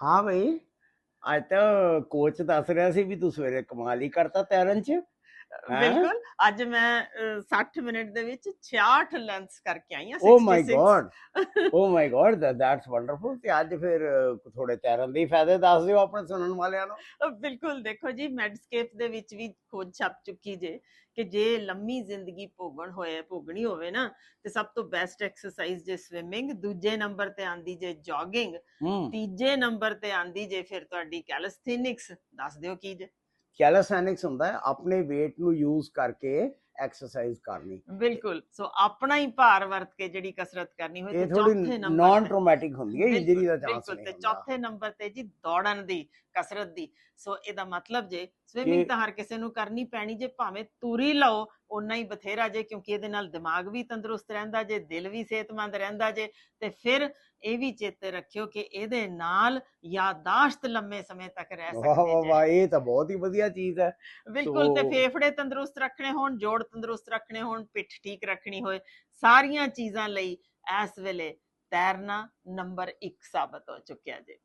ਹਾਂ ਬਈ, ਅੱਜ ਤਾਂ ਕੋਚ ਦੱਸ ਰਿਹਾ ਸੀ ਵੀ ਤੂੰ ਸਵੇਰੇ ਕਮਾਲ ਹੀ ਕਰਤਾ ਤੈਰਨ ਚ। ਬਿਲਕੁਲ। ਅੱਜ ਮੈਂ ਅ, 60 ਮਿੰਟ ਦੇ ਵਿੱਚ 66 ਲੈਂਥਸ ਕਰਕੇ ਆਈ ਹਾਂ ਓ my 66 God oh my God that's wonderful ਤੇ ਅੱਜ ਫਿਰ ਥੋੜੇ ਤੈਰਨ ਦੇ ਫਾਇਦੇ ਦੱਸ ਦਿਓ ਆਪਣੇ ਸੁਣਨ ਵਾਲਿਆਂ ਨੂੰ। ਬਿਲਕੁਲ। ਦੇਖੋ ਜੀ ਮੈਡਸਕੇਪ ਦੇ ਵਿੱਚ ਵੀ ਖੋਜ ਛਪ ਚੁੱਕੀ ਜੇ ਕਿ ਜੇ ਲੰਮੀ ਜ਼ਿੰਦਗੀ ਭੋਗਣ ਹੋਏ ਭੋਗਣੀ ਹੋਵੇ ਨਾ ਤੇ ਸਭ ਤੋਂ ਬੈਸਟ ਐਕਸਰਸਾਈਜ਼ ਜੇ ਸਵਿਮਿੰਗ ਦੂਜੇ ਨੰਬਰ ਤੇ ਆਂਦੀ ਜੇ ਜੋਗਿੰਗ ਤੀਜੇ ਨੰਬਰ ਤੇ ਆਂਦੀ ਜੇ ਫਿਰ ਤੁਹਾਡੀ ਕੈਲਸਥੀਨਿਕਸ ਦੱਸ ਦਿਓ ਕੀ ਜੇ। ਕੈਲਸਥੈਨਿਕਸ ਹੁੰਦਾ ਆਪਣੇ weight ਨੂੰ ਯੂਜ਼ ਕਰਕੇ ਐਕਸਰਸਾਈਜ਼ ਕਰਨੀ। ਬਿਲਕੁਲ। ਸੋ ਆਪਣਾ ਹੀ ਭਾਰ ਵਰਤ ਕੇ ਜਿਹੜੀ ਕਸਰਤ ਕਰਨੀ ਇਹ ਤੇ ਚੌਥੇ ਨੰਬਰ ਨਾਨ ਟ੍ਰੋਮੈਟਿਕ ਹੁੰਦੀ ਹੈ ਇੰਜਰੀ ਦਾ ਚਾਂਸ ਬਿਲਕੁਲ ਤੇ ਚੌਥੇ ਨੰਬਰ ਤੇ ਜੀ ਦੌੜਨ ਦੀ ਕਸਰਤ ਦੀ। ਸੋ ਇਹਦਾ ਮਤਲਬ ਜੇ ਸਵਿਮਿੰਗ ਤਾਂ ਹਰ ਕਿਸੇ ਨੂੰ ਕਰਨੀ ਪੈਣੀ ਜੇ ਭਾਵੇਂ ਤੁਰੀ ਲਓ ਓਨਾ ਹੀ ਬਥੇਰਾ ਜੇ ਕਿਉਂਕਿ ਇਹਦੇ ਨਾਲ ਦਿਮਾਗ ਵੀ ਤੰਦਰੁਸਤ ਰਹਿੰਦਾ ਜੇ ਦਿਲ ਵੀ ਸਿਹਤਮੰਦ ਰਹਿੰਦਾ ਜੇ ਤੇ ਫਿਰ ਇਹ ਵੀ ਚੇਤੇ ਰੱਖਿਓ ਕਿ ਇਹਦੇ ਨਾਲ ਯਾਦਾਸ਼ਤ ਲੰਮੇ ਸਮੇਂ ਤੱਕ ਰਹਿ ਵਾਹ ਵਾਹ ਸਕਦੇ ਜੇ। ਵਾਹ ਇਹ ਤਾਂ ਬਹੁਤ ਹੀ ਵਧੀਆ ਚੀਜ਼ ਹੈ। ਬਿਲਕੁਲ ਤੇ ਫੇਫੜੇ ਤੰਦਰੁਸਤ ਰੱਖਣੇ ਹੋਣ ਜੋੜ ਤੰਦਰੁਸਤ ਰੱਖਣੇ ਹੋਣ, ਪਿੱਠ ਠੀਕ ਰੱਖਣੀ ਹੋਏ, ਸਾਰੀਆਂ ਚੀਜ਼ਾਂ ਲਈ ਇਸ ਵੇਲੇ ਤੈਰਨਾ ਨੰਬਰ 1 ਸਾਬਤ ਹੋ ਚੁੱਕਿਆ ਜੇ।